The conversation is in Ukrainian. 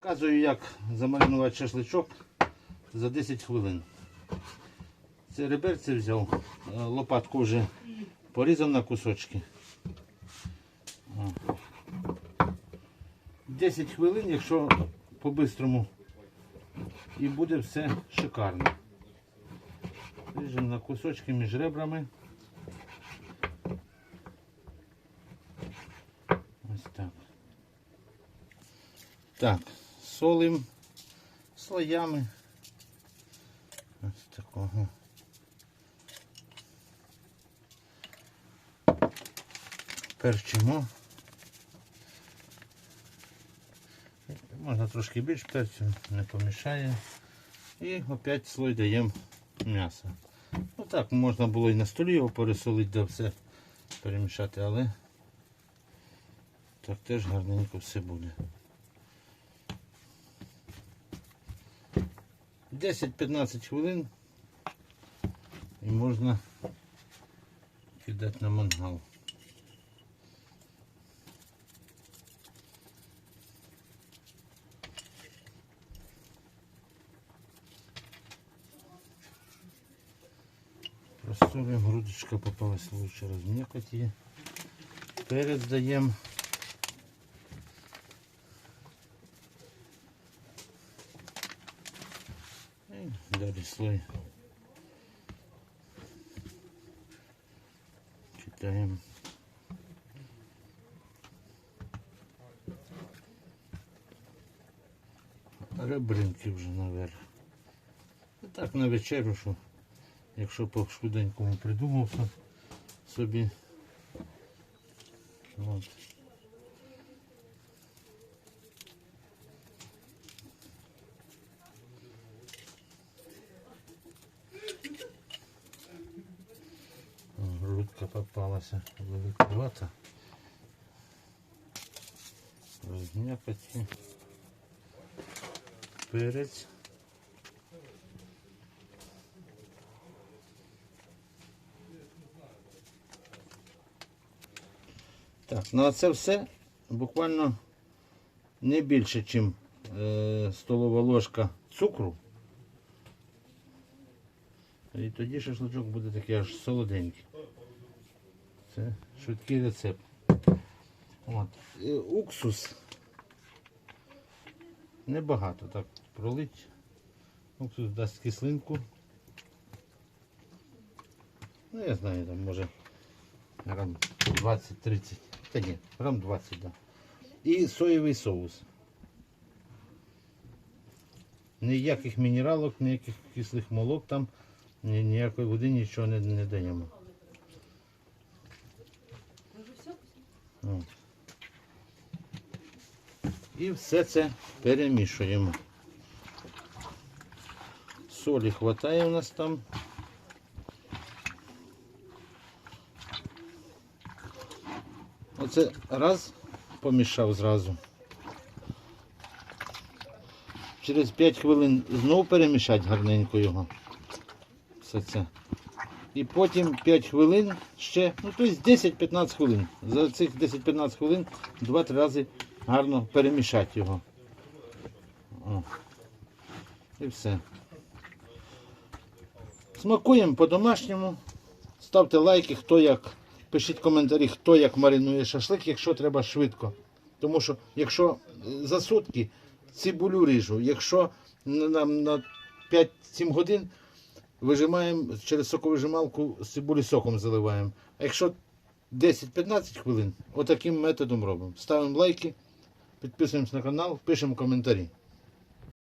Показую, як замаринувати шашличок за 10 хвилин. Це реберці взяв, е, лопатку вже порізав на кусочки. 10 хвилин, якщо по-бистрому, і буде все шикарно. Ріжемо на кусочки між ребрами. Ось так. Так, солим слоями. Ось такого. Перчимо. Можна трошки більше перцю, не помішає. І опять слой даємо м'ясо. Ну так, можна було і на столі його пересолити, да все перемішати, але так теж гарненько все буде. 10-15 хвилин і можна кидати на мангал. Просолим, грудочка попалась лучше размекать її. Перець даємо. І далі слой. Кидаємо. Ребринки вже наверх. І так на вечерю, що якщо по швиденькому придумався собі. От. О, Грудка попалася великовата. Розм'якати. Перець. Так, ну а це все буквально не більше, ніж е, столова ложка цукру. І тоді шашличок буде такий аж солоденький. Це швидкий рецепт. От. І уксус. Небагато так пролить. Уксус дасть кислинку. Ну я знаю, там може грам 20-30. Та ні, грам 20, да. І соєвий соус. Ніяких мінералок, ніяких кислих молок там, ні, ніякої води, нічого не, не даємо. І все це перемішуємо. Солі вистачає у нас там. Оце раз помішав зразу. Через 5 хвилин знову перемішати гарненько його. Все це. І потім 5 хвилин ще, ну тобто 10-15 хвилин. За цих 10-15 хвилин 2-3 рази гарно перемішати його. О. І все. Смакуємо по-домашньому. Ставте лайки, хто як. Пишіть коментарі, хто як маринує шашлик, якщо треба швидко. Тому що якщо е, за сутки цибулю ріжу, якщо на, на, на 5-7 годин вижимаємо через соковижималку з цибулі соком заливаємо. А якщо 10-15 хвилин, отаким методом робимо. Ставимо лайки, підписуємось на канал, пишемо коментарі.